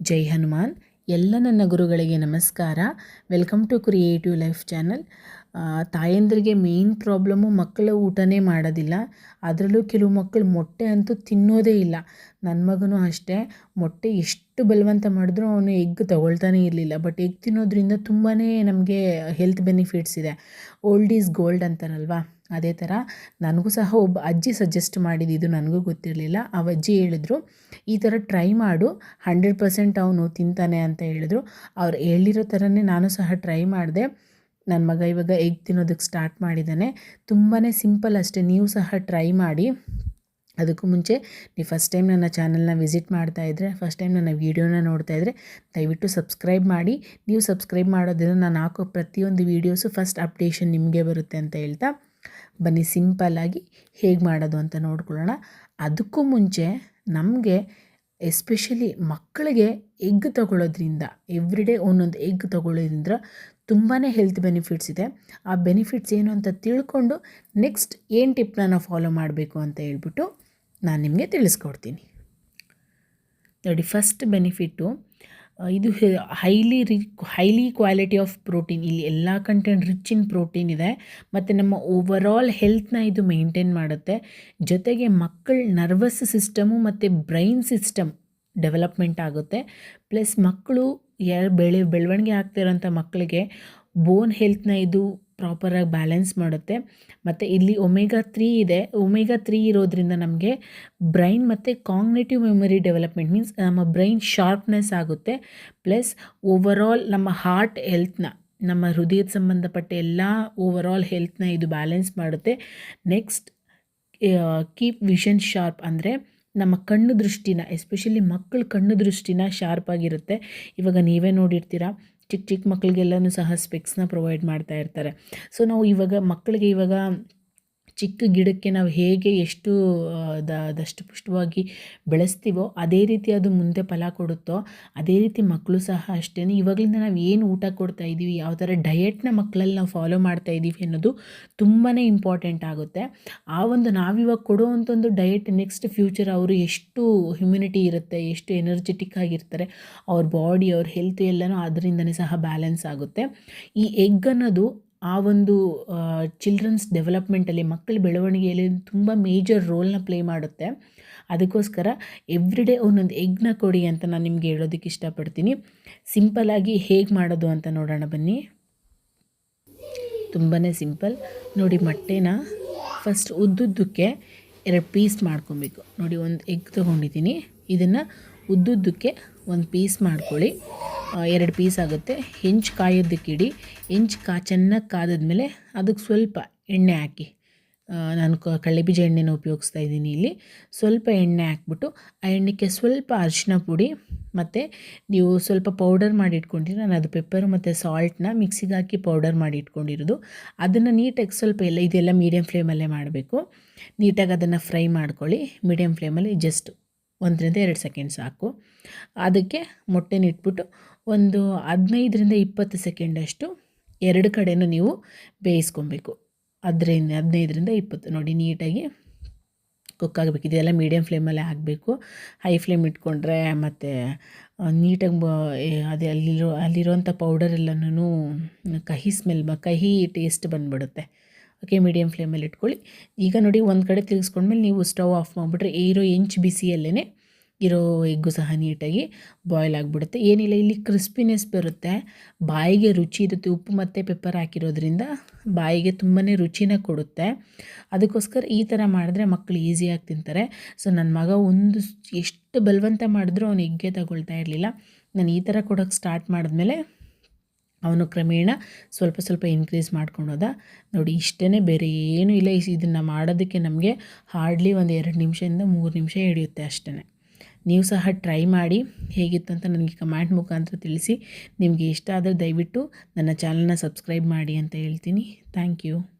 ಜೈ ಹನುಮಾನ್. ಎಲ್ಲ ನನ್ನ ಗುರುಗಳಿಗೆ ನಮಸ್ಕಾರ. Welcome to creative life channel ತಾಯಂದ್ರಿಗೆ main problem ಮಕ್ಕಳು ಊಟನೇ ಮಾಡೋದಿಲ್ಲ. ಅದರಲ್ಲೂ ಕೆಲವು ಮಕ್ಕಳು ಮೊಟ್ಟೆ ಅಂತೂ ತಿನ್ನೋದೇ ಇಲ್ಲ. ನನ್ನ ಮಗನೂ ಅಷ್ಟೇ. ಮೊಟ್ಟೆ ಎಷ್ಟು ಬಲವಂತ ಮಾಡಿದ್ರೂ ಅವನು ಎಗ್ ತಗೊಳ್ತಾನೇ ಇರಲಿಲ್ಲ. ಬಟ್ ಎಗ್ ತಿನ್ನೋದ್ರಿಂದ ತುಂಬಾ ನಮಗೆ ಹೆಲ್ತ್ ಬೆನಿಫಿಟ್ಸ್ ಇದೆ. ಓಲ್ಡ್ ಈಸ್ ಗೋಲ್ಡ್ ಅಂತಾರಲ್ವಾ? ಅದೇ ಥರ ನನಗೂ ಸಹ ಒಬ್ಬ ಅಜ್ಜಿ ಸಜೆಸ್ಟ್ ಮಾಡಿದ್ದು ನನಗೂ ಗೊತ್ತಿರಲಿಲ್ಲ. ಆ ಅಜ್ಜಿ ಹೇಳಿದ್ರು, ಈ ಥರ ಟ್ರೈ ಮಾಡು ಹಂಡ್ರೆಡ್ ಪರ್ಸೆಂಟ್ ಅವನು ತಿಂತಾನೆ ಅಂತ ಹೇಳಿದ್ರು. ಅವ್ರು ಹೇಳಿರೋ ಥರನೇ ನಾನು ಸಹ ಟ್ರೈ ಮಾಡಿದೆ. ನನ್ನ ಮಗ ಇವಾಗ ಎಗ್ ತಿನ್ನೋದಕ್ಕೆ ಸ್ಟಾರ್ಟ್ ಮಾಡಿದ್ದಾನೆ ತುಂಬಾ ಸಿಂಪಲ್ ಅಷ್ಟೇ, ನೀವು ಸಹ ಟ್ರೈ ಮಾಡಿ. ಅದಕ್ಕೂ ಮುಂಚೆ ನೀವು ಫಸ್ಟ್ ಟೈಮ್ ನನ್ನ ಚಾನಲ್ನ ವಿಸಿಟ್ ಮಾಡ್ತಾ ಇದ್ದರೆ ಫಸ್ಟ್ ಟೈಮ್ ನನ್ನ ವೀಡಿಯೋನ ನೋಡ್ತಾ ಇದ್ದರೆ ದಯವಿಟ್ಟು ಸಬ್ಸ್ಕ್ರೈಬ್ ಮಾಡಿ. ನೀವು ಸಬ್ಸ್ಕ್ರೈಬ್ ಮಾಡೋದ್ರಿಂದ ನಾನು ಹಾಕೋ ಪ್ರತಿಯೊಂದು ವೀಡಿಯೋಸು ಫಸ್ಟ್ ಅಪ್ಡೇಷನ್ ನಿಮಗೆ ಬರುತ್ತೆ ಅಂತ ಹೇಳ್ತಾ ಬನ್ನಿ ಸಿಂಪಲ್ಲಾಗಿ ಹೇಗೆ ಮಾಡೋದು ಅಂತ ನೋಡ್ಕೊಳ್ಳೋಣ. ಅದಕ್ಕೂ ಮುಂಚೆ ನಮಗೆ ಎಸ್ಪೆಷಲಿ ಮಕ್ಕಳಿಗೆ ಎಗ್ ತಗೊಳ್ಳೋದ್ರಿಂದ, ಎವ್ರಿಡೇ ಒಂದೊಂದು ಎಗ್ ತಗೊಳ್ಳೋದ್ರಿಂದ ತುಂಬಾ ಹೆಲ್ತ್ ಬೆನಿಫಿಟ್ಸ್ ಇದೆ. ಆ ಬೆನಿಫಿಟ್ಸ್ ಏನು ಅಂತ ತಿಳ್ಕೊಂಡು ನೆಕ್ಸ್ಟ್ ಏನು ಟಿಪ್ನ ಫಾಲೋ ಮಾಡಬೇಕು ಅಂತ ಹೇಳ್ಬಿಟ್ಟು ನಾನು ನಿಮಗೆ ತಿಳಿಸ್ಕೊಡ್ತೀನಿ. ನೋಡಿ, ಫಸ್ಟ್ ಬೆನಿಫಿಟ್ಟು ಇದು ಹೈಲಿ ರಿ ಹೈಲಿ ಕ್ವಾಲಿಟಿ ಆಫ್ ಪ್ರೋಟೀನ್ ಇಲ್ಲಿ ಎಲ್ಲ ಕಂಟೆಂಟ್ ರಿಚ್ ಇನ್ ಪ್ರೋಟೀನ್ ಇದೆ. ಮತ್ತು ನಮ್ಮ ಓವರಾಲ್ ಹೆಲ್ತ್ನ ಇದು ಮೇಂಟೈನ್ ಮಾಡುತ್ತೆ. ಜೊತೆಗೆ ಮಕ್ಕಳ ನರ್ವಸ್ ಸಿಸ್ಟಮು ಮತ್ತು ಬ್ರೈನ್ ಸಿಸ್ಟಮ್ ಡೆವಲಪ್ಮೆಂಟ್ ಆಗುತ್ತೆ. ಪ್ಲಸ್ ಮಕ್ಕಳು ಯಾರು ಬೆಳೆ, ಬೆಳವಣಿಗೆ ಆಗ್ತಿರೋಂಥ ಮಕ್ಕಳಿಗೆ ಬೋನ್ ಹೆಲ್ತ್ನ ಇದು ಪ್ರಾಪರಾಗಿ ಬ್ಯಾಲೆನ್ಸ್ ಮಾಡುತ್ತೆ. ಮತ್ತು ಇಲ್ಲಿ ಒಮೆಗಾ ತ್ರೀ ಇದೆ. ಒಮೆಗಾ ತ್ರೀ ಇರೋದ್ರಿಂದ ನಮಗೆ ಬ್ರೈನ್ ಮತ್ತು ಕಾಂಗ್ನೇಟಿವ್ ಮೆಮೊರಿ ಡೆವಲಪ್ಮೆಂಟ್ ಮೀನ್ಸ್ ನಮ್ಮ ಬ್ರೈನ್ ಶಾರ್ಪ್ನೆಸ್ ಆಗುತ್ತೆ. ಪ್ಲಸ್ ಓವರಾಲ್ ನಮ್ಮ ಹಾರ್ಟ್ ಹೆಲ್ತ್ನ ನಮ್ಮ ಹೃದಯದ ಸಂಬಂಧಪಟ್ಟ ಎಲ್ಲ ಓವರಾಲ್ ಹೆಲ್ತ್ನ ಇದು ಬ್ಯಾಲೆನ್ಸ್ ಮಾಡುತ್ತೆ. ನೆಕ್ಸ್ಟ್ ಕೀಪ್ ವಿಷನ್ ಶಾರ್ಪ್ ಅಂದರೆ ನಮ್ಮ ಕಣ್ಣು ದೃಷ್ಟಿನ ಎಸ್ಪೆಷಲಿ ಮಕ್ಕಳ ಕಣ್ಣು ದೃಷ್ಟಿನ ಶಾರ್ಪ್ ಆಗಿರುತ್ತೆ. ಇವಾಗ ನೀವೇ ನೋಡಿರ್ತೀರ ಚಿಕ್ಕ ಚಿಕ್ಕ ಮಕ್ಕಳಿಗೆಲ್ಲನೂ ಸಹ ಸ್ಪೆಕ್ಸ್ನ ಪ್ರೊವೈಡ್ ಮಾಡ್ತಾ ಇರ್ತಾರೆ. ಸೊ ನಾವು ಇವಾಗ ಮಕ್ಕಳಿಗೆ ಇವಾಗ ಚಿಕ್ಕ ಗಿಡಕ್ಕೆ ನಾವು ಹೇಗೆ ಎಷ್ಟು ದಷ್ಟು ಪುಷ್ಟವಾಗಿ ಬೆಳೆಸ್ತೀವೋ ಅದೇ ರೀತಿ ಅದು ಮುಂದೆ ಫಲ ಕೊಡುತ್ತೋ, ಅದೇ ರೀತಿ ಮಕ್ಕಳು ಸಹ ಅಷ್ಟೇ ಇವಾಗಲಿಂದ ನಾವು ಏನು ಊಟ ಕೊಡ್ತಾ ಇದ್ದೀವಿ ಯಾವ ಥರ ಡಯೆಟ್ನ ಮಕ್ಕಳಲ್ಲಿ ನಾವು ಫಾಲೋ ಮಾಡ್ತಾ ಇದ್ದೀವಿ ಅನ್ನೋದು ತುಂಬಾ ಇಂಪಾರ್ಟೆಂಟ್ ಆಗುತ್ತೆ. ಆ ಒಂದು ನಾವಿವಾಗ ಕೊಡುವಂಥ ಒಂದು ಡಯೆಟ್ ನೆಕ್ಸ್ಟ್ ಫ್ಯೂಚರ್ ಅವರು ಎಷ್ಟು ಹ್ಯುಮಿನಿಟಿ ಇರುತ್ತೆ, ಎಷ್ಟು ಎನರ್ಜೆಟಿಕ್ ಆಗಿರ್ತಾರೆ, ಅವ್ರ ಬಾಡಿ ಅವ್ರ ಹೆಲ್ತ್ ಎಲ್ಲನೂ ಅದರಿಂದನೇ ಸಹ ಬ್ಯಾಲೆನ್ಸ್ ಆಗುತ್ತೆ. ಈ ಎಗ್ ಅನ್ನೋದು ಆ ಒಂದು ಚಿಲ್ಡ್ರನ್ಸ್ ಡೆವಲಪ್ಮೆಂಟಲ್ಲಿ ಮಕ್ಕಳ ಬೆಳವಣಿಗೆಯಲ್ಲಿ ತುಂಬ ಮೇಜರ್ ರೋಲ್ನ ಪ್ಲೇ ಮಾಡುತ್ತೆ. ಅದಕ್ಕೋಸ್ಕರ ಎವ್ರಿ ಡೇ ಒಂದೊಂದು ಎಗ್ನ ಕೊಡಿ ಅಂತ ನಾನು ನಿಮಗೆ ಹೇಳೋದಕ್ಕೆ ಇಷ್ಟಪಡ್ತೀನಿ. ಸಿಂಪಲ್ಲಾಗಿ ಹೇಗೆ ಮಾಡೋದು ಅಂತ ನೋಡೋಣ ಬನ್ನಿ. ತುಂಬಾ ಸಿಂಪಲ್ ನೋಡಿ ಮೊಟ್ಟೆನ ಫಸ್ಟ್ ಉದ್ದುದ್ದಕ್ಕೆ ಎರಡು ಪೀಸ್ ಮಾಡ್ಕೊಬೇಕು. ನೋಡಿ ಒಂದು ಎಗ್ ತೊಗೊಂಡಿದ್ದೀನಿ. ಇದನ್ನು ಉದ್ದುದ್ದಕ್ಕೆ ಒಂದು ಪೀಸ್ ಮಾಡ್ಕೊಳ್ಳಿ. ಎರಡು ಪೀಸ್ ಆಗುತ್ತೆ. ಹೆಂಚು ಕಾಯೋದಕ್ಕಿಡಿ ಹೆಂಚು ಕಾ, ಚೆನ್ನಾಗಿ ಕಾದಾದ್ಮೇಲೆ ಅದಕ್ಕೆ ಸ್ವಲ್ಪ ಎಣ್ಣೆ ಹಾಕಿ. ನಾನು ಕಡಲೆಬೀಜ ಎಣ್ಣೆನ ಉಪಯೋಗಿಸ್ತಾ ಇದ್ದೀನಿ ಇಲ್ಲಿ. ಸ್ವಲ್ಪ ಎಣ್ಣೆ ಹಾಕ್ಬಿಟ್ಟು ಆ ಎಣ್ಣೆಗೆ ಸ್ವಲ್ಪ ಅರಿಶಿನ ಪುಡಿ ಮತ್ತು ನೀವು ಸ್ವಲ್ಪ ಪೌಡರ್ ಮಾಡಿ ಇಟ್ಕೊಂಡಿರಿ. ನಾನು ಅದು ಪೆಪ್ಪರ್ ಮತ್ತು ಸಾಲ್ಟ್ನ ಮಿಕ್ಸಿಗೆ ಹಾಕಿ ಪೌಡರ್ ಮಾಡಿ ಇಟ್ಕೊಂಡಿರೋದು. ಅದನ್ನು ನೀಟಾಗಿ ಸ್ವಲ್ಪ ಎಲ್ಲ, ಇದೆಲ್ಲ ಮೀಡಿಯಮ್ ಫ್ಲೇಮಲ್ಲೇ ಮಾಡಬೇಕು. ನೀಟಾಗಿ ಅದನ್ನು ಫ್ರೈ ಮಾಡ್ಕೊಳ್ಳಿ. ಮೀಡಿಯಮ್ ಫ್ಲೇಮಲ್ಲಿ ಜಸ್ಟ್ ಒಂದರಿಂದ ಎರಡು ಸೆಕೆಂಡ್ ಸಾಕು. ಅದಕ್ಕೆ ಮೊಟ್ಟೆನ ಇಟ್ಬಿಟ್ಟು ಒಂದು ಹದಿನೈದರಿಂದ ಇಪ್ಪತ್ತು ಸೆಕೆಂಡಷ್ಟು ಎರಡು ಕಡೆಯೂ ನೀವು ಬೇಯಿಸ್ಕೊಬೇಕು. ಅದರಿಂದ ಹದಿನೈದರಿಂದ ಇಪ್ಪತ್ತು ನೋಡಿ ನೀಟಾಗಿ ಕುಕ್ ಆಗಬೇಕು. ಇದೆಲ್ಲ ಮೀಡಿಯಮ್ ಫ್ಲೇಮಲ್ಲೇ ಆಗಬೇಕು ಹೈ ಫ್ಲೇಮ್ ಇಟ್ಕೊಂಡ್ರೆ ಮತ್ತು ನೀಟಾಗಿ ಬ ಅದೇ ಅಲ್ಲಿರೋ ಅಲ್ಲಿರೋಂಥ ಪೌಡರ್ ಎಲ್ಲನೂ ಕಹಿ ಸ್ಮೆಲ್ ಕಹಿ ಟೇಸ್ಟ್ ಬಂದುಬಿಡುತ್ತೆ. ಓಕೆ ಮೀಡಿಯಮ್ ಫ್ಲೇಮಲ್ಲಿ ಇಟ್ಕೊಳ್ಳಿ ಈಗ ನೋಡಿ ಒಂದು ಕಡೆ ತಿರುಗಿಸ್ಕೊಂಡ್ಮೇಲೆ ನೀವು ಸ್ಟವ್ ಆಫ್ ಮಾಡಿಬಿಟ್ರೆ ಏರೋ ಇಂಚ್ ಬಿಸಿಯಲ್ಲೇ ಇರೋ ಎಗ್ಗು ಸಹ ನೀಟಾಗಿ ಬಾಯ್ಲ್ ಆಗಿಬಿಡುತ್ತೆ. ಏನಿಲ್ಲ, ಇಲ್ಲಿ ಕ್ರಿಸ್ಪಿನೆಸ್ ಬರುತ್ತೆ. ಬಾಯಿಗೆ ರುಚಿ ಇರುತ್ತೆ ಉಪ್ಪು ಮತ್ತು ಪೆಪ್ಪರ್ ಹಾಕಿರೋದ್ರಿಂದ ಬಾಯಿಗೆ ತುಂಬಾ ರುಚಿನ ಕೊಡುತ್ತೆ. ಅದಕ್ಕೋಸ್ಕರ ಈ ಥರ ಮಾಡಿದ್ರೆ ಮಕ್ಕಳು ಈಸಿಯಾಗಿ ತಿಂತಾರೆ. ಸೊ ನನ್ನ ಮಗ ಒಂದು ಎಷ್ಟು ಬಲವಂತ ಮಾಡಿದ್ರೂ ಅವನು ಎಗ್ಗೆ ತಗೊಳ್ತಾ ಇರಲಿಲ್ಲ. ನಾನು ಈ ಥರ ಕೊಡೋಕ್ಕೆ ಸ್ಟಾರ್ಟ್ ಮಾಡಿದ್ಮೇಲೆ ಅವನು ಕ್ರಮೇಣ ಸ್ವಲ್ಪ ಸ್ವಲ್ಪ ಇನ್ಕ್ರೀಸ್ ಮಾಡ್ಕೊಂಡು ಹೋದ ನೋಡಿ ಇಷ್ಟೇ ಬೇರೆ ಏನೂ ಇಲ್ಲ. ಇದನ್ನು ಮಾಡೋದಕ್ಕೆ ನಮಗೆ ಹಾರ್ಡ್ಲಿ ಒಂದು ಎರಡು ನಿಮಿಷದಿಂದ ಮೂರು ನಿಮಿಷ ಹಿಡಿಯುತ್ತೆ ಅಷ್ಟೇ ನೀವು ಸಹ ಟ್ರೈ ಮಾಡಿ ಹೇಗಿತ್ತು ಅಂತ ನನಗೆ ಕಮೆಂಟ್ ಮುಖಾಂತರ ತಿಳಿಸಿ. ನಿಮಗೆ ಇಷ್ಟ ಆದರೆ ದಯವಿಟ್ಟು ನನ್ನ ಚಾನಲ್ನ ಸಬ್ಸ್ಕ್ರೈಬ್ ಮಾಡಿ ಅಂತ ಹೇಳ್ತೀನಿ. Thank you.